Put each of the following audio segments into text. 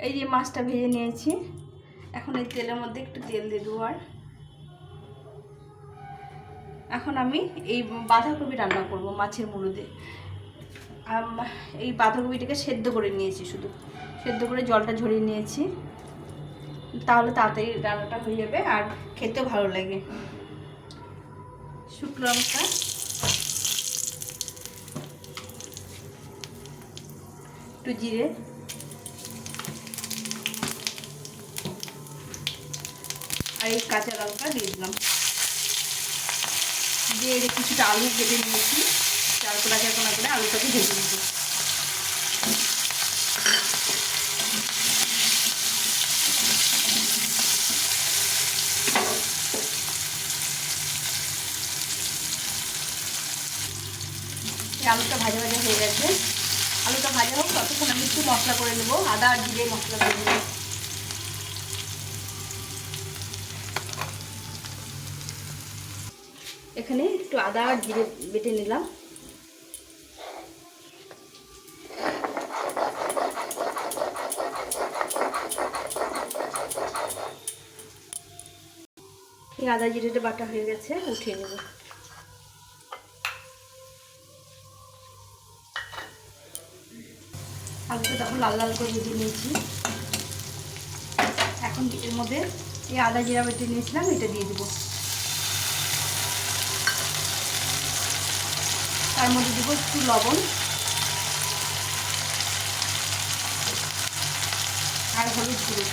এই যে মাছটা ভেজে নিয়েছি। এখন এই তেলের মধ্যে একটু তেল দিয়ে দেবো আর। এখন আমি এই বাঁধাকপি রান্না করব মাছের মুড়ো দিয়ে। আম- এই বাঁধাকপিটাকে সেদ্ধ করে নিয়েছি শুধু। সেদ্ধ করে জলটা ঝরিয়ে নিয়েছি। তাহলে তাড়াতাড়ি রান্নাটা হয়ে যাবে আর খেতেও ভালো লাগে। শুকনো লঙ্কা। একটু জিরে। আর এই কাঁচা লঙ্কা দিয়ে দিলাম। দিয়ে কিছুটা আলু কেটে নিয়েছি। চার কোনা চার কোনা করে আলুটাকে ভেজে এই আলুটা ভাজা ভাজা হয়ে গেছে। আলুটা ভাজা হোক, ততক্ষণ আমি একটু মশলা করে নেব। আদা আর জিরে মশলা করে নেব। এখানে একটু আদা আর জিরে বেটে নিলাম। এই আদা জিরেটা বাটা হয়ে গেছে, উঠিয়ে নেব। আলুটা তখন লাল লাল করে ভেজে নিয়েছি। এখন এর মধ্যে এই আদা জিরা বেটে নিয়েছিলাম, এটা দিয়ে দেবো। তার মধ্যে দেবো একটু লবণ। আর হলুদ গুঁড়ো।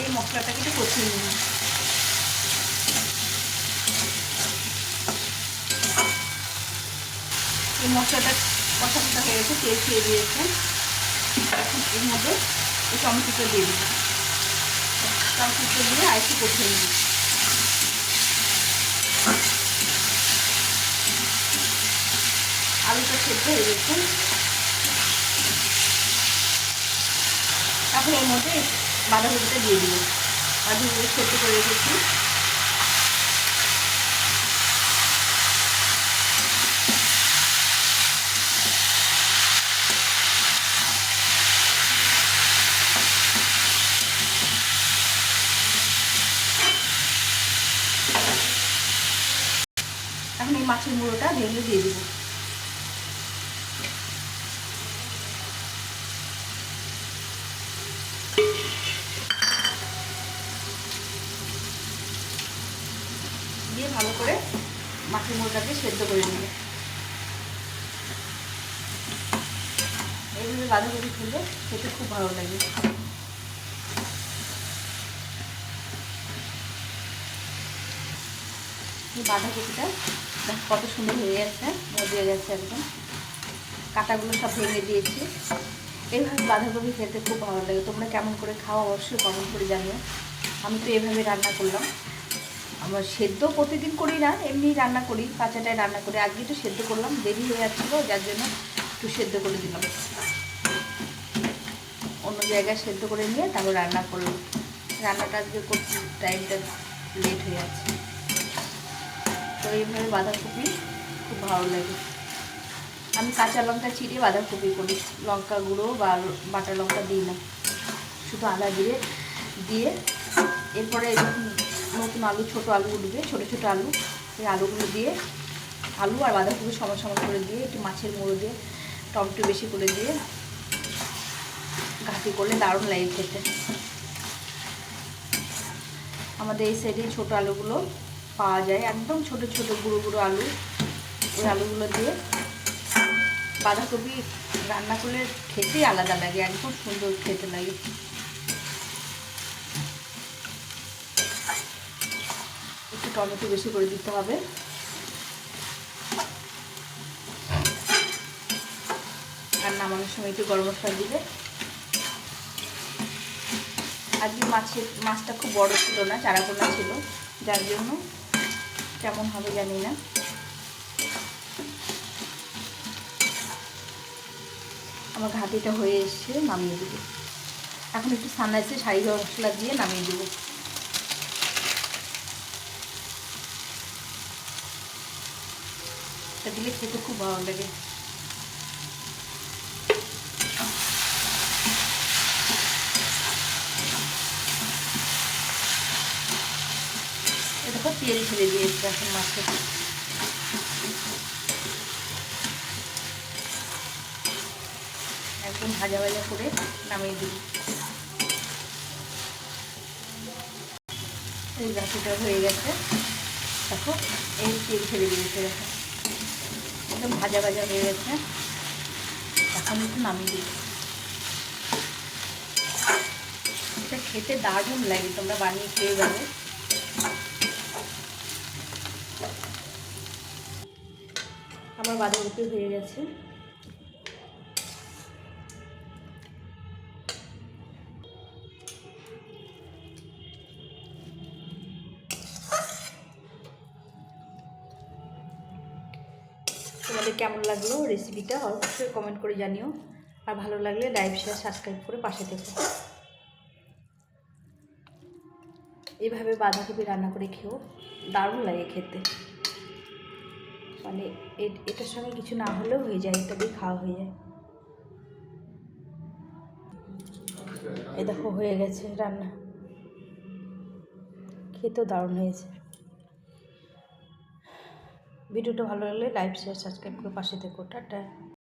এই মশলাটাকে একটু কষিয়ে নিন এই মশলাটা কষা কষা হয়ে গেছে, তেল খেয়ে দিয়েছে। এখন এর মধ্যে এই টমেটোটা দিয়ে দিবো টমেটোটা দিয়ে আর একটু কষিয়ে নিই। আলুটা সেদ্ধ হয়ে গেছে। তারপরে এর মধ্যে বাঁধাকপিটা দিয়ে দিব। বাঁধাকপি সেদ্ধ করে রেখেছি। এখন এই মাছের মুড়োটা ভেঙে দিয়ে দিব। দিয়ে ভালো করে মাছের মুড়োটাকে সেদ্ধ করে নেবে। এইভাবে বাঁধাকপি খেলে খেতে খুব ভালো লাগে। বাঁধাকপিটা দেখ কত সুন্দর হয়ে গেছে মজে গেছে একদম। কাটাগুলো সব ভেঙে দিয়েছি। এইভাবে বাঁধাকপি খেতে খুব ভালো লাগে। তোমরা কেমন করে খাও অবশ্যই কমেন্ট করে জানিও। আমি তো এভাবে রান্না করলাম। আমার সেদ্ধ প্রতিদিন করি না এমনি রান্না করি কাঁচাটায় রান্না করি। আজকে একটু সেদ্ধ করলাম, দেরি হয়ে যাচ্ছিল, যার জন্য একটু সেদ্ধ করে দিলাম। অন্য জায়গায় সেদ্ধ করে নিয়ে তারপর রান্না করলাম। রান্নাটা আজকে করতে টাইমটা লেট হয়ে যাচ্ছে। তো এইভাবে বাঁধাকপি, খুব ভালো লাগে। আমি কাঁচা লঙ্কা চিড়ে বাঁধাকপি করি। লঙ্কা গুঁড়ো বা বাটা লঙ্কা দিই না। শুধু আদা দিয়ে দিয়ে এরপরে নতুন আলু, ছোটো আলু উঠবে, ছোটো ছোটো আলু। এই আলুগুলো দিয়ে আলু আর বাঁধাকপি সমান সমান করে দিয়ে, একটু মাছের মুড়ো দিয়ে, টমেটো বেশি করে দিয়ে ঘাটি করলে দারুণ লাগে খেতে। আমাদের এই সাইডে ছোটো আলুগুলো পাওয়া যায়। একদম ছোট ছোট গুঁড়ো গুঁড়ো আলু, ওই আলুগুলো দিয়ে বাঁধাকপি রান্না করলে খেতেই আলাদা লাগে, একদম সুন্দর খেতে লাগে। একটু টমেটো বেশি করে দিতে হবে। আর নামানোর সময় একটু গরম মশলা দিবে আজকে মাছের, মাছটা খুব বড় ছিল না, চারাপোনা ছিল, যার জন্য কেমন হবে জানি না। আমার ঘাটিটা হয়ে এসছে, নামিয়ে দেব। এখন একটু সানরাইসে শাড়ি মশলা দিয়ে নামিয়ে দেব। দিলে খেতে খুব ভালো লাগে। তেল ছেড়ে দিয়েছে এখন মাছে একদম ভাজা ভাজা করে নামিয়ে দিই। এই গাছিটা হয়ে গেছে। দেখো, এই তেল ছেড়ে দিয়েছে দেখো। একদম ভাজা ভাজা হয়ে গেছে। এখন একটু নামিয়ে দিই। এটা খেতে দারুণ লাগে, তোমরা বানিয়ে খেয়ে যাবে। আমার বাঁধাকপি হয়ে গেছে। তোমাদের কেমন লাগল রেসিপিটা অবশ্যই কমেন্ট করে জানিও। আর ভালো লাগলে লাইভ শেয়ার সাবস্ক্রাইব করে পাশে থেকো। এইভাবে বাঁধাকপি রান্না করে খেও। দারুণ লাগে খেতে। মানে এটার সঙ্গে কিছু না হলেও হয়ে যায়, এটা দিয়ে খাওয়া হয়ে যায়। এ দেখো, হয়ে গেছে রান্না। খেতেও দারুণ হয়েছে। ভিডিওটা ভালো লাগলে লাইভ শেয়ার সাবস্ক্রাইব করে পাশে থেকো। টাটা।